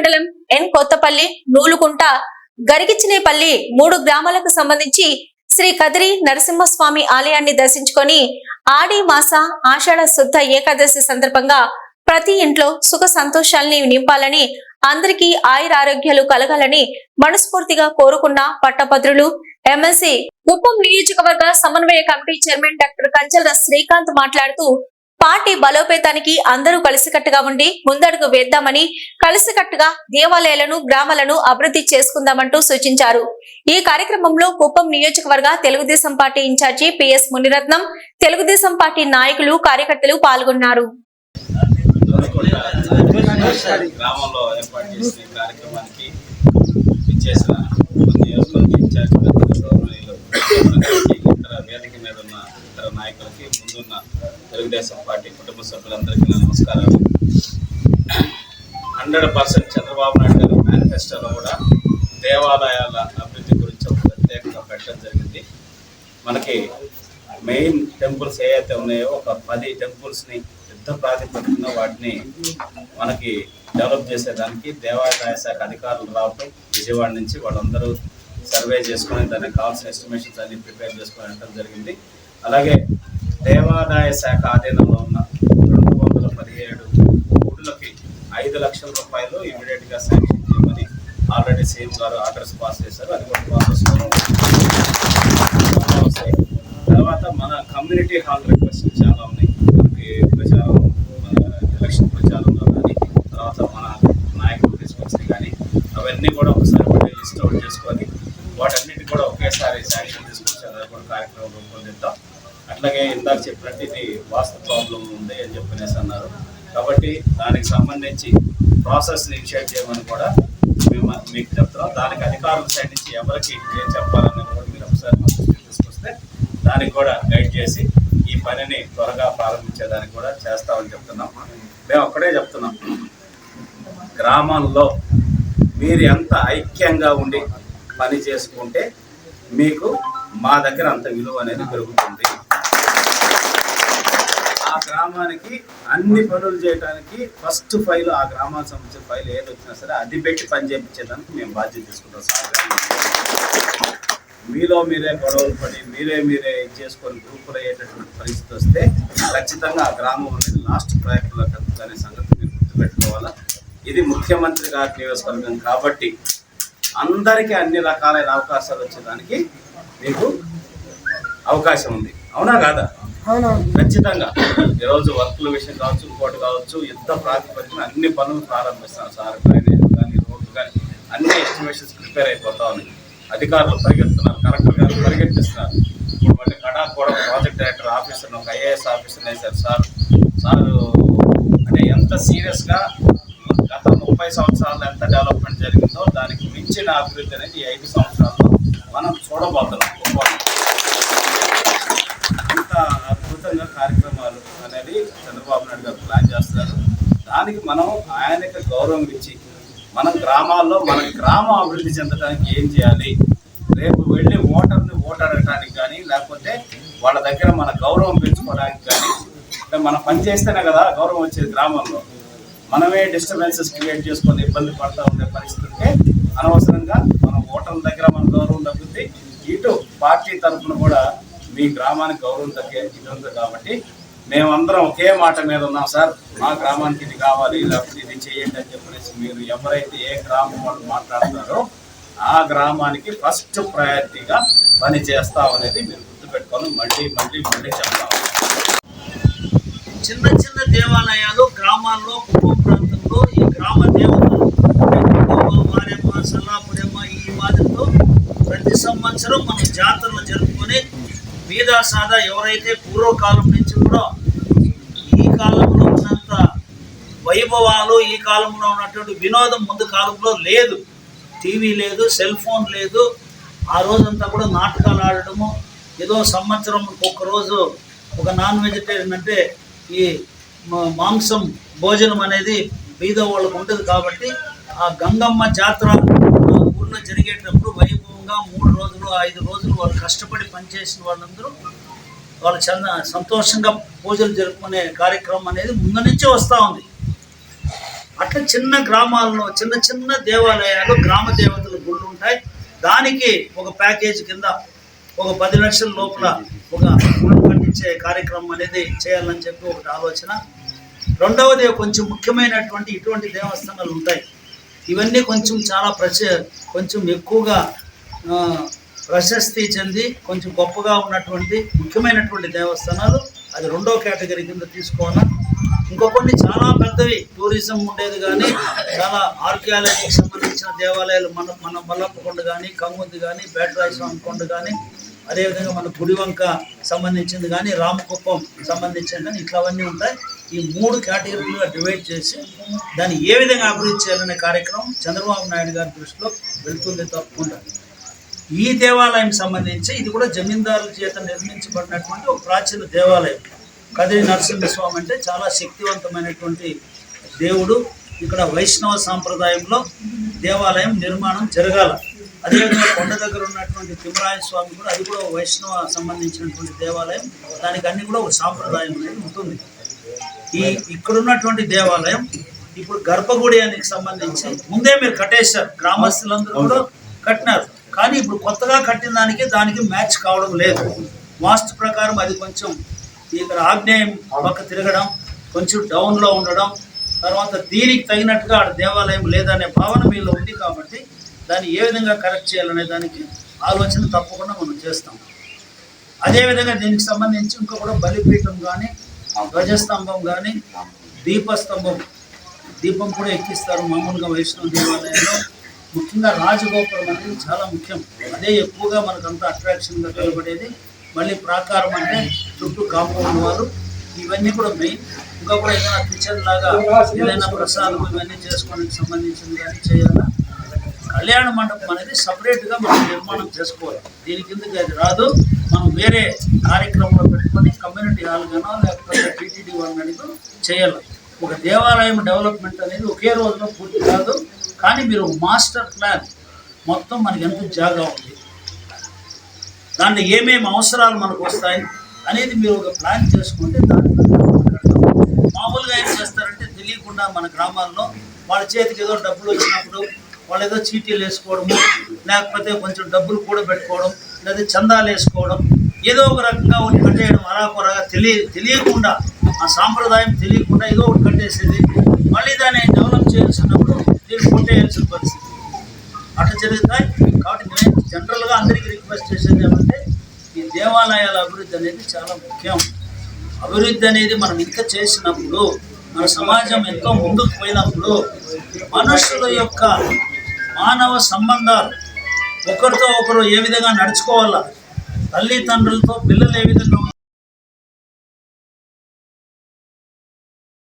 మండలం ఎన్ కొత్తపల్లి నూలుకుంట గరిగిచ్చినేపల్లి మూడు గ్రామాలకు సంబంధించి శ్రీ కదిరి నరసింహస్వామి ఆలయాన్ని దర్శించుకొని ఆడి మాస ఆషాఢ శుద్ధ ఏకాదశి సందర్భంగా ప్రతి ఇంట్లో సుఖ సంతోషాల్ని నింపాలని అందరికీ ఆయురారోగ్యాలు కలగాలని మనస్ఫూర్తిగా కోరుకున్న పట్టభద్రులు ఎమ్మెల్సీ కుప్పం నియోజకవర్గ సమన్వయ committee chairman doctor Kanchala Srikanth మాట్లాడుతూ పార్టీ బలోపేతానికి అందరూ కలిసికట్టుగా ఉండి ముందడుగు వేద్దామని కలిసికట్టుగా దేవాలయాలను గ్రామాలను అభివృద్ధి చేసుకుందామంటూ సూచించారు. ఈ కార్యక్రమంలో కుప్పం నియోజకవర్గ Telugu Desam party incharge PS Muniratnam Telugu Desam party నాయకులు కార్యకర్తలు పాల్గొన్నారు. గ్రామంలో ఏర్పాటు చేసిన కార్యక్రమానికి ఇచ్చేసిన నియోజకవర్గ ఇన్ఛార్జ్ ఇతర వేదిక మీద ఉన్న ఇతర నాయకులకి ముందున్న తెలుగుదేశం పార్టీ కుటుంబ సభ్యులందరికీ నా నమస్కారాలు. హండ్రెడ్ పర్సెంట్ చంద్రబాబు నాయుడు గారి మేనిఫెస్టోలో కూడా దేవాలయాల అభివృద్ధి గురించి ఒక ప్రత్యేకంగా పెట్టడం జరిగింది. మనకి మెయిన్ టెంపుల్స్ ఏవైతే ఉన్నాయో ఒక పది టెంపుల్స్ని యుద్ధ ప్రాతిపదికన వాటిని మనకి డెవలప్ చేసేదానికి దేవాదాయ శాఖ అధికారులు రావటం విజయవాడ నుంచి వాళ్ళందరూ సర్వే చేసుకొని దానికి కావాల్సిన ఎస్టిమేషన్స్ అన్ని ప్రిపేర్ చేసుకొని వెళ్ళడం జరిగింది. అలాగే దేవాదాయ శాఖ ఆధీనంలో ఉన్న రెండు వందల పదిహేడు గుడులకి ఐదు లక్షల రూపాయలు ఇమీడియట్గా శాంక్షన్ చేయమని ఆల్రెడీ సీఎం గారు ఆర్డర్స్ పాస్ చేశారు. అది కూడా ప్రాసెస్ తర్వాత మన కమ్యూనిటీ హాల్ రిక్వెస్ట్ చాలా ఉన్నాయి. మనకి ప్రచారం మన ఎలక్షన్ ప్రచారంలో కానీ తర్వాత మన నాయకులు తీసుకొచ్చి కానీ అవన్నీ కూడా ఒకసారి లిస్ట్ అవుట్ చేసుకొని వాటన్నిటి కూడా ఒకేసారి శాంక్షన్ తీసుకొచ్చి అది కూడా కార్యక్రమం రూపొందిద్దాం. అట్లాగే ఇందాక చెప్పినట్టు ఇది వాస్తు ప్రాబ్లం ఉంది అని చెప్పనేసి అన్నారు. కాబట్టి దానికి సంబంధించి ప్రాసెస్ ఇనిషియేట్ చేయమని కూడా మేము మీకు చెప్తున్నాం. దానికి అధికారుల సైడ్ నుంచి ఎవరికి ఏం చెప్పాలని కూడా మీరు ఒకసారి తీసుకొస్తే దానికి కూడా గైడ్ చేసి ఈ పనిని త్వరగా ప్రారంభించేదానికి కూడా చేస్తామని చెప్తున్నాం. మేము ఒక్కడే చెప్తున్నాం. గ్రామంలో మీరు ఎంత ఐక్యంగా ఉండి పని చేసుకుంటే మీకు మా దగ్గర అంత విలువ అనేది పెరుగుతుంది. ఆ గ్రామానికి అన్ని పనులు చేయడానికి ఫస్ట్ ఫైల్ ఆ గ్రామానికి సంబంధించిన ఫైల్ ఏది వచ్చినా సరే అది పెట్టి పని చేయించేదానికి మేము బాధ్యత తీసుకుంటాం సార్. మీలో మీరే గొడవలు పడి మీరే మీరే ఇది చేసుకొని గ్రూపులు అయ్యేటటువంటి పరిస్థితి వస్తే ఖచ్చితంగా ఆ గ్రామం అనేది లాస్ట్ ప్రయత్నంలో కలుగుతుందనే సంగతి మీరు గుర్తుపెట్టుకోవాలా? ఇది ముఖ్యమంత్రి గారి నియోజకవర్గం కాబట్టి అందరికీ అన్ని రకాలైన అవకాశాలు వచ్చేదానికి మీకు అవకాశం ఉంది. అవునా కాదా? ఖచ్చితంగా. ఈరోజు వర్కుల విషయం కావచ్చు ఇంకోటి కావచ్చు యుద్ధ ప్రాతిపదికన అన్ని పనులు ప్రారంభిస్తాను సార్. డ్రైనేజ్ కానీ రోడ్లు కానీ అన్ని ఎస్టిమేషన్స్ ప్రిపేర్ అయిపోతా ఉన్నాయి. అధికారులు పరిగెత్తున్నారు కలెక్టర్ గారు పరిగెత్తిస్తున్నారు. ఇప్పుడు మళ్ళీ కడా కూడా ప్రాజెక్ట్ డైరెక్టర్ ఆఫీసర్ ఒక ఐఏఎస్ ఆఫీసర్ వేశారు సార్. సార్ అంటే ఎంత సీరియస్గా గత ముప్పై సంవత్సరాల్లో ఎంత డెవలప్మెంట్ జరిగిందో దానికి మించిన అభివృద్ధి అనేది ఐదు సంవత్సరాల్లో మనం చూడబోతున్నాం. కార్యక్రమాలు అనేది చంద్రబాబు నాయుడు గారు ప్లాన్ చేస్తున్నారు. దానికి మనం ఆయనకి గౌరవం ఇచ్చి మన గ్రామాల్లో మన గ్రామం అభివృద్ధి చెందడానికి ఏం చేయాలి? రేపు వెళ్ళి ఓటర్ని ఓటాడటానికి కానీ లేకపోతే వాళ్ళ దగ్గర మన గౌరవం పెంచుకోవడానికి కానీ అంటే మనం పని చేస్తేనే కదా గౌరవం వచ్చేది గ్రామంలో. మనమే డిస్టర్బెన్సెస్ క్రియేట్ చేసుకొని ఇబ్బంది పడతా ఉండే పరిస్థితి ఉంటే అనవసరంగా మన ఓటర్ల దగ్గర మన గౌరవం తగ్గుద్ది. ఇటు పార్టీ తరఫున కూడా మీ గ్రామానికి గౌరవం తగ్గే ఇది ఉంది కాబట్టి మేమందరం ఒకే మాట మీద ఉన్నాం సార్ మా గ్రామానికి ఇది కావాలి లేకపోతే ఇది చేయండి అని చెప్పేసి మీరు ఎవరైతే ఏ గ్రామం వాళ్ళు మాట్లాడతారో ఆ గ్రామానికి ఫస్ట్ ప్రయారిటీగా పని చేస్తాం అనేది మీరు గుర్తుపెట్టుకొని మళ్ళీ మళ్ళీ మళ్ళీ చెప్తాం. చిన్న చిన్న దేవాలయాలు గ్రామాల్లో కుప్పం ప్రాంతంలో ఈ గ్రామ దేవతలు మారేమ్మ సల్లాపురమ్మ ఈ మాదిరితో ప్రతి సంవత్సరం మనం జాతరలు జరుపుకొని మీద సాదా ఎవరైతే పూర్వకాలం నుంచి కూడా ఈ కాలంలో ఉన్నంత అనుభవాలు ఈ కాలంలో ఉన్నటువంటి వినోదం ముందు కాలంలో లేదు. టీవీ లేదు సెల్ ఫోన్ లేదు. ఆ రోజంతా కూడా నాటకాలు ఆడటము. ఏదో సంవత్సరం ఒక్క రోజు ఒక నాన్ వెజిటేరియన్ అంటే ఈ మా- మాంసం భోజనం అనేది బీద వాళ్ళకు ఉంటుంది కాబట్టి ఆ గంగమ్మ జాతర ఊళ్ళో జరిగేటప్పుడు వైభవంగా మూడు రోజులు ఐదు రోజులు వాళ్ళు కష్టపడి పనిచేసిన వాళ్ళందరూ వాళ్ళు చంద సంతోషంగా పూజలు జరుపుకునే కార్యక్రమం అనేది ముందు నుంచే వస్తూ ఉంది. అట్లా చిన్న గ్రామాల్లో చిన్న చిన్న దేవాలయాలు గ్రామ దేవతల గుళ్ళు ఉంటాయి. దానికి ఒక ప్యాకేజ్ కింద ఒక పది లక్షల లోపల ఒక గుళ్ళు కట్టించే కార్యక్రమం అనేది చేయాలని చెప్పి ఒకటి ఆలోచన. రెండవది కొంచెం ముఖ్యమైనటువంటి ఇటువంటి దేవస్థానాలు ఉంటాయి. ఇవన్నీ కొంచెం చాలా ప్రచ కొంచెం ఎక్కువగా ప్రశస్తి చెంది కొంచెం గొప్పగా ఉన్నటువంటి ముఖ్యమైనటువంటి దేవస్థానాలు. అది రెండో కేటగిరీ కింద తీసుకోవాలా? ఇంకొకటి కొన్ని చాలా పెద్దవి. టూరిజం ఉండేది కానీ చాలా ఆర్కియాలజీకి సంబంధించిన దేవాలయాలు మన మన మల్లప్పకొండ కానీ కంగుంది కానీ బేటరాయ స్వామి కొండ కానీ అదేవిధంగా మన గుడివంక సంబంధించింది కానీ రామకుప్పం సంబంధించింది కానీ ఇట్లావన్నీ ఉంటాయి. ఈ మూడు కేటగిరీలుగా డివైడ్ చేసి దాన్ని ఏ విధంగా అభివృద్ధి చేయాలనే కార్యక్రమం చంద్రబాబు నాయుడు గారి దృష్టిలో వెళ్తుంది తప్పకుండా. ఈ దేవాలయం సంబంధించి ఇది కూడా జమీందారుల చేత నిర్మించబడినటువంటి ఒక ప్రాచీన దేవాలయం. కదిరి నరసింహస్వామి అంటే చాలా శక్తివంతమైనటువంటి దేవుడు. ఇక్కడ వైష్ణవ సాంప్రదాయంలో దేవాలయం నిర్మాణం జరగాల. అదేవిధంగా కొండ దగ్గర ఉన్నటువంటి తిమ్మరాయ స్వామి కూడా అది కూడా వైష్ణవ సంబంధించినటువంటి దేవాలయం. దానికి అన్ని కూడా ఒక సాంప్రదాయం అనేది ఉంటుంది. ఈ ఇక్కడ ఉన్నటువంటి దేవాలయం ఇప్పుడు గర్భగుడి అనికి సంబంధించి ముందే మీరు కట్టేశారు. గ్రామస్తులందరూ కూడా కట్టినారు. కానీ ఇప్పుడు కొత్తగా కట్టిన దానికి దానికి మ్యాచ్ కావడం లేదు. వాస్తు ప్రకారం అది కొంచెం ఇక్కడ ఆగ్నేయం పక్క తిరగడం కొంచెం డౌన్లో ఉండడం తర్వాత దీనికి తగినట్టుగా ఆడ దేవాలయం లేదనే భావన మీలో ఉంది కాబట్టి దాన్ని ఏ విధంగా కరెక్ట్ చేయాలనే దానికి ఆలోచన తప్పకుండా మనం చేస్తాం. అదేవిధంగా దీనికి సంబంధించి ఇంకా కూడా బలిపీఠం కానీ ధ్వజస్తంభం కానీ దీపస్తంభం దీపం కూడా ఎక్కిస్తారు మామూలుగా వైష్ణవ దేవాలయంలో. ముఖ్యంగా రాజగోపురం అనేది చాలా ముఖ్యం. అదే ఎక్కువగా మనకంతా అట్రాక్షన్గా కలబడేది మళ్ళీ ప్రాకారం అంటే చుట్టూ కాంపౌండ్ వాళ్ళు ఇవన్నీ కూడా మెయిన్ ఇంకా కూడా ఏదైనా కిచెన్ లాగా ఏదైనా ప్రసాదం ఇవన్నీ చేసుకోవడానికి సంబంధించింది కానీ చేయాలా? కళ్యాణ మండపం అనేది సపరేట్గా మనం నిర్మాణం చేసుకోవాలి. దీని కిందకి అది రాదు? మనం వేరే కార్యక్రమంలో పెట్టుకొని కమ్యూనిటీ హాల్ గానో లేకపోతే టీటీడీ వాళ్ళని చేయాలి. ఒక దేవాలయం డెవలప్మెంట్ అనేది ఒకే రోజులో పూర్తి కాదు. కానీ మీరు మాస్టర్ ప్లాన్ మొత్తం మనకి ఎంత జాగా ఉంది? దాంట్లో ఏమేమి అవసరాలు మనకు వస్తాయి అనేది మీరు ఒక ప్లాన్ చేసుకుంటే దాని మామూలుగా ఏం చేస్తారంటే తెలియకుండా మన గ్రామాల్లో వాళ్ళ చేతికి ఏదో డబ్బులు వచ్చినప్పుడు వాళ్ళు ఏదో చీటీలు వేసుకోవడము లేకపోతే కొంచెం డబ్బులు కూడా పెట్టుకోవడం లేదా చందాలు వేసుకోవడం ఏదో ఒక రకంగా ఒకటి కట్టేయడం అరాకొరగా తెలియ తెలియకుండా ఆ సాంప్రదాయం తెలియకుండా ఏదో ఒకటి కట్టేసేది మళ్ళీ దాన్ని డెవలప్ చేయాల్సినప్పుడు దీన్ని కొట్టేయాల్సిన పరిస్థితి. అట్లా జరుగుతాయి. కాబట్టి జనరల్గా అందరికీ రిక్వెస్ట్ చేసేది ఏమంటే ఈ దేవాలయాల అభివృద్ధి అనేది చాలా ముఖ్యం. అభివృద్ధి అనేది మనం ఇంకా చేసినప్పుడు మన సమాజం ఎంతో ముందుకు పోయినప్పుడు మనుషుల యొక్క మానవ సంబంధాలు ఒకరితో ఒకరు ఏ విధంగా నడుచుకోవాలా తల్లిదండ్రులతో పిల్లలు ఏ విధంగా